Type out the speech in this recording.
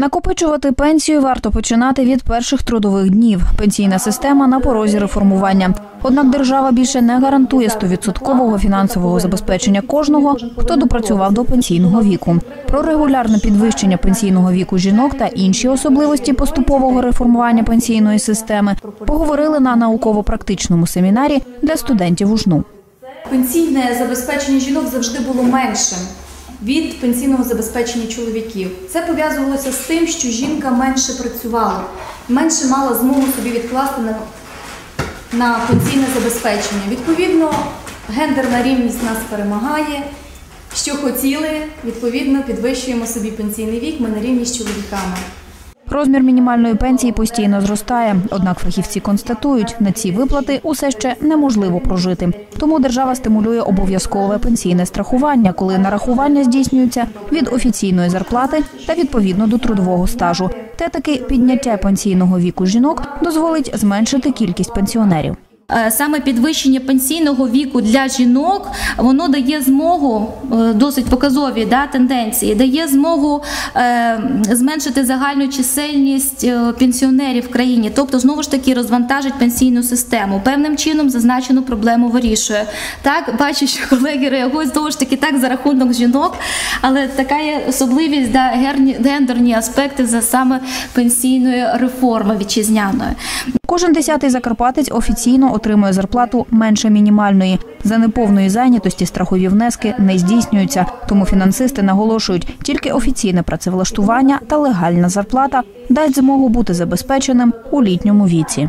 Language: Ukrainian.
Накопичувати пенсію варто починати від перших трудових днів. Пенсійна система на порозі реформування. Однак держава більше не гарантує 100% фінансового забезпечення кожного, хто допрацював до пенсійного віку. Про регулярне підвищення пенсійного віку жінок та інші особливості поступового реформування пенсійної системи поговорили на науково-практичному семінарі для студентів УЖНУ. Пенсійне забезпечення жінок завжди було меншим від пенсійного забезпечення чоловіків. Це пов'язувалося з тим, що жінка менше працювала, менше мала змогу собі відкласти на, на пенсійне забезпечення. Відповідно, гендерна рівність нас перемагає. Що хотіли, відповідно, підвищуємо собі пенсійний вік, ми на рівні з чоловіками. Розмір мінімальної пенсії постійно зростає. Однак фахівці констатують, на ці виплати усе ще неможливо прожити. Тому держава стимулює обов'язкове пенсійне страхування, коли нарахування здійснюється від офіційної зарплати та відповідно до трудового стажу. Те таки підняття пенсійного віку жінок дозволить зменшити кількість пенсіонерів. Е, Саме підвищення пенсійного віку для жінок воно дає змогу е, досить показові да, тенденції, дає змогу е, зменшити загальну чисельність е, пенсіонерів в країні, тобто знову ж таки розвантажить пенсійну систему. Певним чином зазначену проблему вирішує. Так, бачу, що колеги реагують знову ж таки так за рахунок жінок, але така є особливість да, гендерні аспекти за саме пенсійної реформи вітчизняної. Кожен десятий закарпатець офіційно отримує зарплату менше мінімальної. За неповної зайнятості страхові внески не здійснюються. Тому фінансисти наголошують, тільки офіційне працевлаштування та легальна зарплата дасть змогу бути забезпеченим у літньому віці.